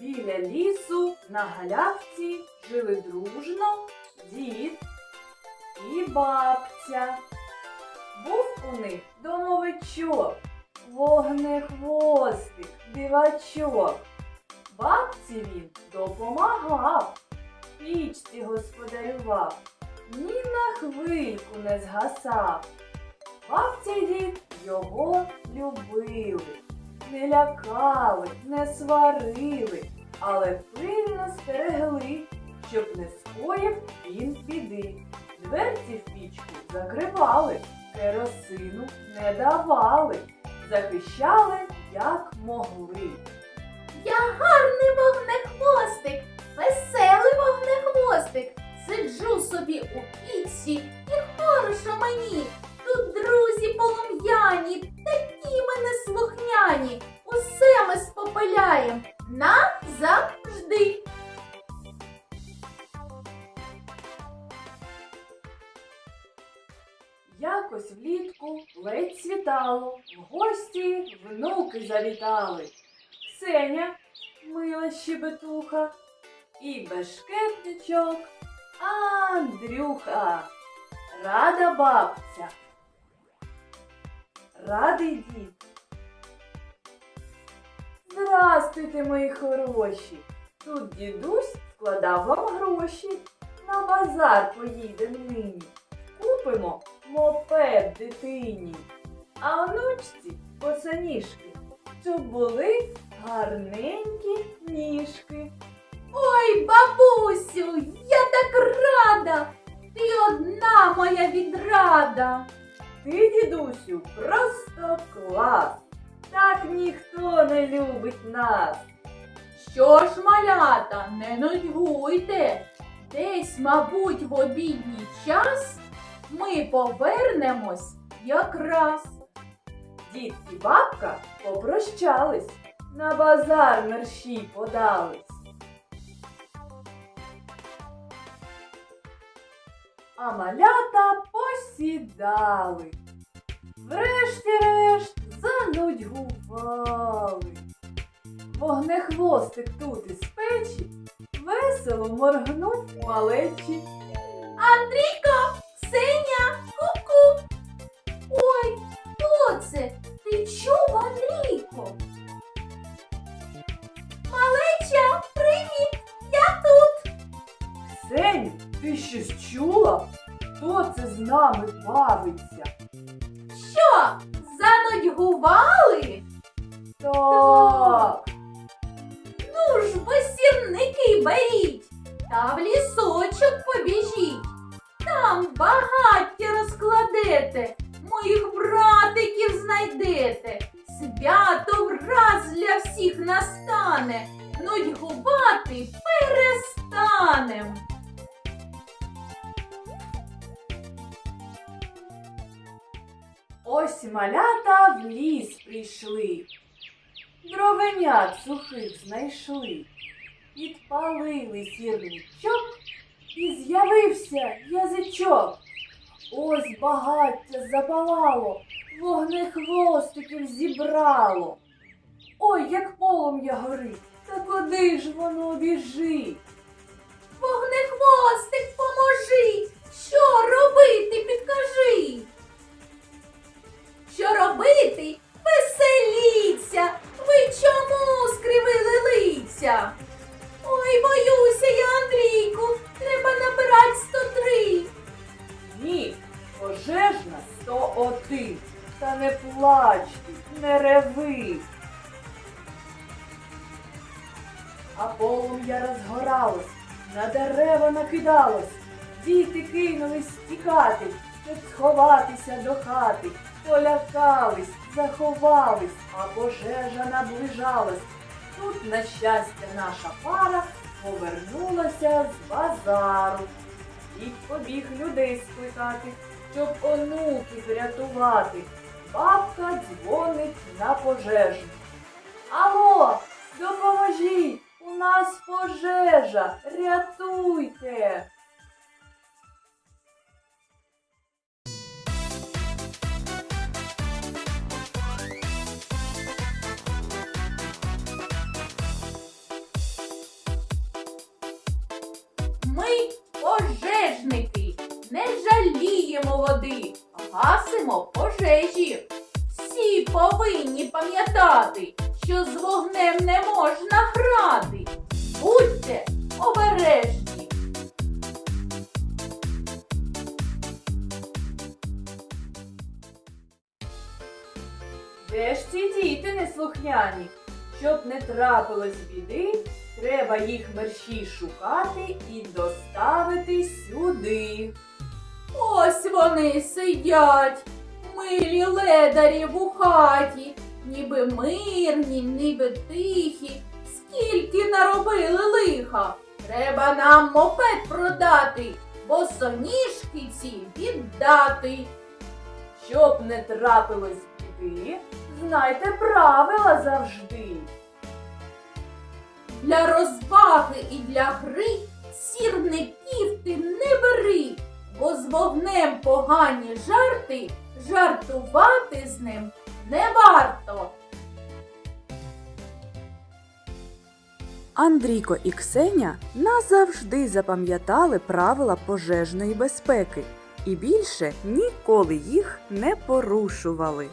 Біля лісу на галявці жили дружно дід і бабця. Був у них домовичок, вогнехвостик, дивачок. Бабці він допомагав, пічці господарював, ні на хвильку не згасав. Бабця й дід його любили, не лякали, не сварили, але пильно стерегли, щоб не скоїв він біди. Дверці в пічку закривали, керосину не давали, захищали, як могли. Я гарний вогнехвостик, веселий вогнехвостик. Сиджу собі у пічці і хорошо мені. Тут друзі полум'яні, такі мене слухняні. Усе ми спопиляєм назавжди. Якось влітку ледь світало, в гості внуки завітали. Сеня, мила щебетуха, і бешкетничок Андрюха. Рада бабця. Радий дід. Здрастуйте, мої хороші. Тут дідусь складав вам гроші. На базар поїдемо нині. Купимо мопед дитині, а онучці босоніжки, щоб були гарненькі ніжки. Ой, бабусю, я так рада. Ти одна моя відрада. Ти, дідусю, просто клас. Так ніхто не любить нас. Що ж, малята, не нудьгуйте. Десь, мабуть, в обідній час ми повернемось якраз. Дід і бабка попрощались, на базар мерщій подались. А малята посідали. Врешті-решт занудьгували. Вогнехвостик тут із печі весело моргнув малечі. Андрійко, Ксеня, ку-ку. Ой, хто це? Ти чув, Андрійко? Малеча, привіт! Я тут. Ксеню, ти щось чула? Хто це з нами бавиться? Що, занудьгували? Так. Ну ж, бо сірники беріть та в лісочок побіжіть. Там багаття розкладете, моїх братиків знайдете. Свято враз для всіх настане, нудьгувати перестанем. Ось малята в ліс прийшли. Дровенят сухих знайшли. Підпалили сірничок і з'явився язичок. Ось багаття запалало, вогнехвостиків зібрало. Ой, як полум'я горить, та куди ж воно біжить? Вогнехвостик, поможи! Що робити, підкажи? Що робити? Веселіться! Ви чому скривили лиця? Ой, боюся я, Андрійку, треба набирати 103. Ні, пожежна 101. Та не плачте, не реви. А полум'я розгоралось, на дерева накидалось. Діти кинулись тікати, щоб сховатися до хати. Полякались, заховались, а пожежа наближалась. Тут, на щастя, наша пара повернулася з базару. Дід побіг людей скликати, щоб онуків врятувати. Бабка дзвонить на пожежну. Алло, допоможіть! У нас пожежа! Рятуйте! Ми пожежники, не жаліємо води, гасимо пожежі. Всі повинні пам'ятати, що з вогнем не можна грати. Будьте обережні. Де ж ці діти неслухняні? Щоб не трапилось біди, треба їх мерщій шукати і доставити сюди. Ось вони сидять, милі ледарі в хаті, ніби мирні, ніби тихі, скільки наробили лиха. Треба нам мопед продати, бо соніжки ці віддати. Щоб не трапилось біди, знайте правила завжди. Для розваги і для гри сірників ти не бери, бо з вогнем погані жарти, жартувати з ним не варто. Андрійко і Ксеня назавжди запам'ятали правила пожежної безпеки і більше ніколи їх не порушували.